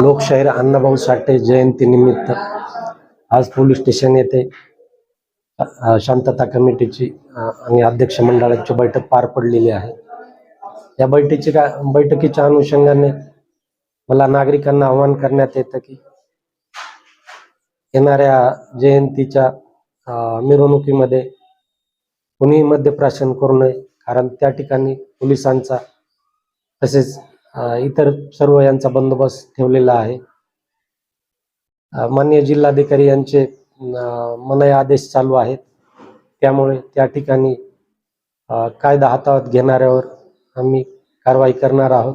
लोकशाहीर अण्णाभाऊ साठे जयंती निमित्त आज पोलीस स्टेशन येथे शांतता कमिटीची आणि अध्यक्ष मंडळाची बैठक पार पडलेली आहे. या बैठकीची का बैठकीच्या अनुषंगाने मला नागरिकांना आवाहन करण्यात येतं की येणाऱ्या जयंतीच्या मिरवणुकीमध्ये कुणीही मद्यप्राशन करू नये कारण त्या ठिकाणी पोलिसांचा तसेच इतर सर्व यांचा बंदोबस्त ठेवलेला आहे. मान्य जिल्हाधिकारी यांचे अ, आदेश चालू आहेत. त्यामुळे त्या ठिकाणी कायदा हाताळत घेणाऱ्यावर आम्ही कारवाई करणार आहोत.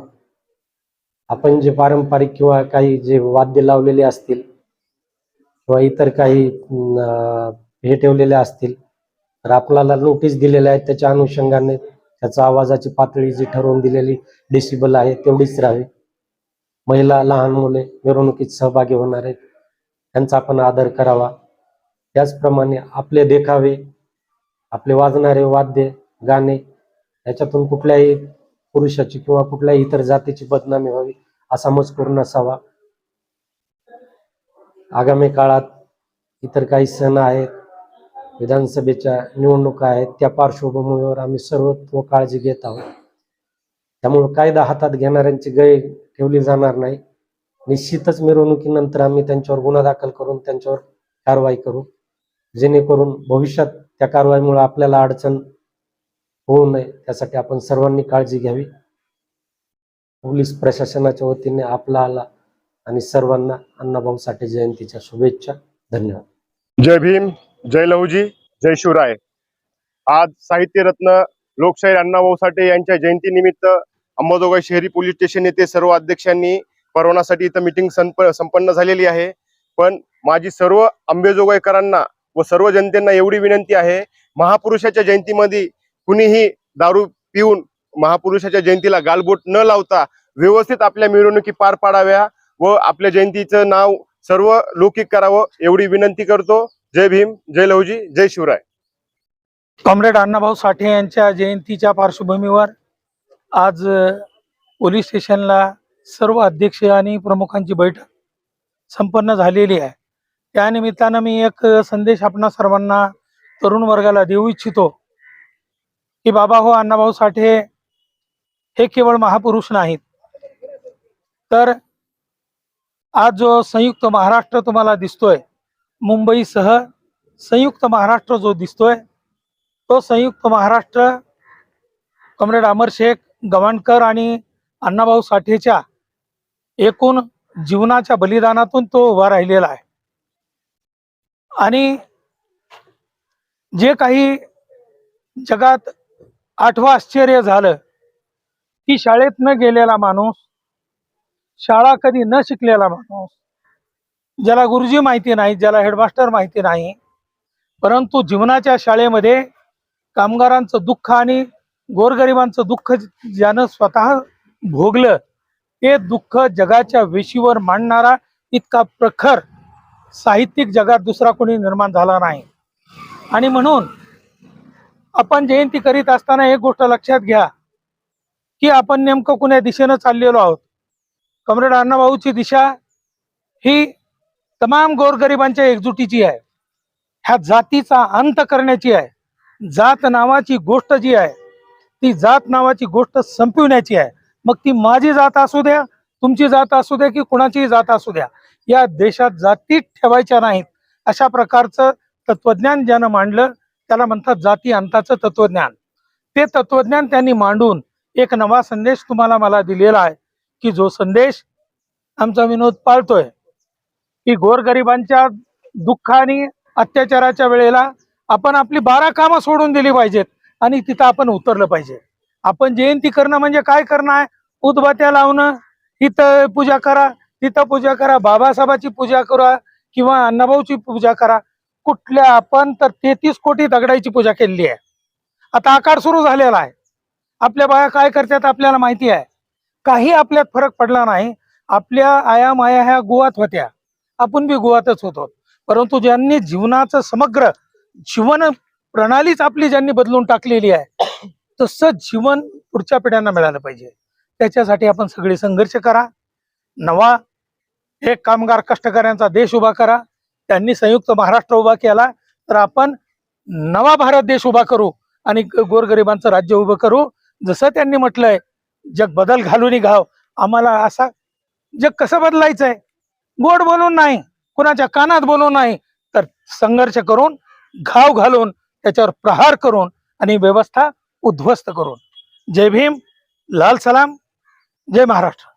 आपण जे पारंपरिक किंवा काही जे वाद्य लावलेले असतील किंवा इतर काही हे ठेवलेले असतील तर आपल्याला नोटीस दिलेल्या आहेत. त्याच्या अनुषंगाने त्याचा आवाजाची पातळी जी ठरवून दिलेली डेसिबल आहे तेवढीच राहावी. महिला लहान मुले मिरवणुकीत सहभागी होणार आहेत. त्यांचा आपण आदर करावा. त्याचप्रमाणे आपले देखावे आपले वाजणारे वाद्य गाणे याच्यातून कुठल्याही पुरुषाची किंवा कुठल्याही इतर जातीची बदनामी व्हावी असा मजकूर नसावा आगामी काळात इतर काही सण आहेत विधानसभेच्या निवडणुका आहेत त्या पार्श्वभूमीवर आम्ही सर्वत्व काळजी घेत आहोत. त्यामुळे कायदा हातात घेणाऱ्यांची गय ठेवली जाणार नाही. निश्चितच मिरवणुकीनंतर आम्ही त्यांच्यावर गुन्हा दाखल करून त्यांच्यावर कारवाई करू. जेणेकरून भविष्यात त्या कारवाईमुळे आपल्याला अडचण होऊ नये त्यासाठी आपण सर्वांनी काळजी घ्यावी. पोलीस प्रशासनाच्या वतीने आपला आला आणि सर्वांना अण्णाभाऊ साठे जयंतीच्या शुभेच्छा. धन्यवाद. जय भीम. जय लहूजी जय शिवराय. आज साहित्यरत्न लोकशाहीर अण्णाभाऊ साठे यांच्या जयंतीनिमित्त अंबाजोगाई शहरी पोलीस स्टेशन येथे सर्व अध्यक्षांनी परवानासाठी इथं मिटिंग संप संपन्न झालेली आहे. पण माझी सर्व अंबेजोगाईकरांना व सर्व जनतेना एवढी विनंती आहे महापुरुषाच्या जयंतीमध्ये कुणीही दारू पिऊन महापुरुषाच्या जयंतीला गालबोट न लावता व्यवस्थित आपल्या मिरवणुकी पार पाडाव्या व आपल्या जयंतीचं नाव सर्व लौकिक करावं एवढी विनंती करतो. जय भीम जय लहुजी जय शिवराय. कॉम्रेड अण्णाभाऊ साठे यांच्या जयंतीच्या पार्श्वभूमीवर आज पोलीस स्टेशनला सर्व अध्यक्ष आणि प्रमुखांची बैठक संपन्न झालेली आहे. त्या निमित्तानं मी एक संदेश आपणा सर्वांना तरुण वर्गाला देऊ इच्छितो की बाबा हो अण्णाभाऊ साठे हे केवळ महापुरुष नाहीत. तर आज जो संयुक्त महाराष्ट्र तुम्हाला दिसतोय मुंबईसह संयुक्त महाराष्ट्र जो दिसतोय तो संयुक्त महाराष्ट्र कॉम्रेड अमर शेख गवाणकर आणि अण्णाभाऊ साठेच्या एकूण जीवनाच्या बलिदानातून तो उभा राहिलेला आहे. आणि जे काही जगात आठवं आश्चर्य झालं की शाळेत न गेलेला माणूस शाळा कधी न शिकलेला माणूस ज्याला गुरुजी माहिती नाही ज्याला हेडमास्टर माहिती नाही परंतु जीवनाच्या शाळेमध्ये कामगारांचं दुःख आणि गोरगरिबांचं दुःख ज्यानं स्वतः भोगलं ते दुःख जगाच्या वेशीवर मांडणारा इतका प्रखर साहित्यिक जगात दुसरा कोणी निर्माण झाला नाही. आणि म्हणून आपण जयंती करीत असताना एक गोष्ट लक्षात घ्या की आपण नेमकं कुण्या दिशेनं चाललेलो आहोत? कमरेड अण्णाभाऊची दिशा ही तमाम गोरगरिबांच्या एकजुटीची आहे. ह्या जातीचा अंत करण्याची आहे. जात नावाची गोष्ट जी आहे ती जात नावाची गोष्ट संपविण्याची आहे. मग ती माझी जात असू द्या तुमची जात असू द्या की कुणाचीही जात असू द्या या देशात जाती ठेवायच्या नाहीत. अशा प्रकारचं तत्वज्ञान ज्यानं मांडलं त्याला म्हणतात जाती अंताचं तत्वज्ञान. ते तत्वज्ञान त्यांनी मांडून एक नवा संदेश तुम्हाला मला दिलेला आहे की जो संदेश आमचा विनोद पाळतोय. की गोरगरिबांच्या दुःख आणि अत्याचाराच्या वेळेला आपण आपली बारा कामं सोडून दिली पाहिजेत आणि तिथं आपण उतरलं पाहिजे. आपण जयंती करणं म्हणजे काय करणं आहे उदबत्या लावणं इथं पूजा करा तिथं पूजा करा बाबासाहेबाची पूजा करा किंवा अण्णाभाऊची पूजा करा. कुठल्या आपण तर तेहतीस कोटी दगडाची पूजा केलेली आहे. आता आकार सुरू झालेला आहे. आपल्या बाया काय करतात आपल्याला माहिती आहे. काही आपल्यात फरक पडला नाही. आपल्या आया माया ह्या गोवात होत्या. आपण बी गुवातच होतो. परंतु ज्यांनी जीवनाचं समग्र जीवन प्रणालीच आपली ज्यांनी बदलून टाकलेली आहे तसं जीवन पुढच्या पिढ्यांना मिळालं पाहिजे. त्याच्यासाठी आपण सगळे संघर्ष करा. नवा एक कामगार कष्टकऱ्यांचा देश उभा करा. त्यांनी संयुक्त महाराष्ट्र उभा केला तर आपण नवा भारत देश उभा करू आणि गोरगरिबांचं राज्य उभं करू. जसं त्यांनी म्हटलंय जग बदल घालून घाव. आम्हाला असा जग कसं बदलायचंय? गोड बोलून नाही कुणाच्या कानात बोलून नाही तर संघर्ष करून घाव घालून त्याच्यावर प्रहार करून आणि व्यवस्था उद्ध्वस्त करून. जय भीम लाल सलाम जय महाराष्ट्र.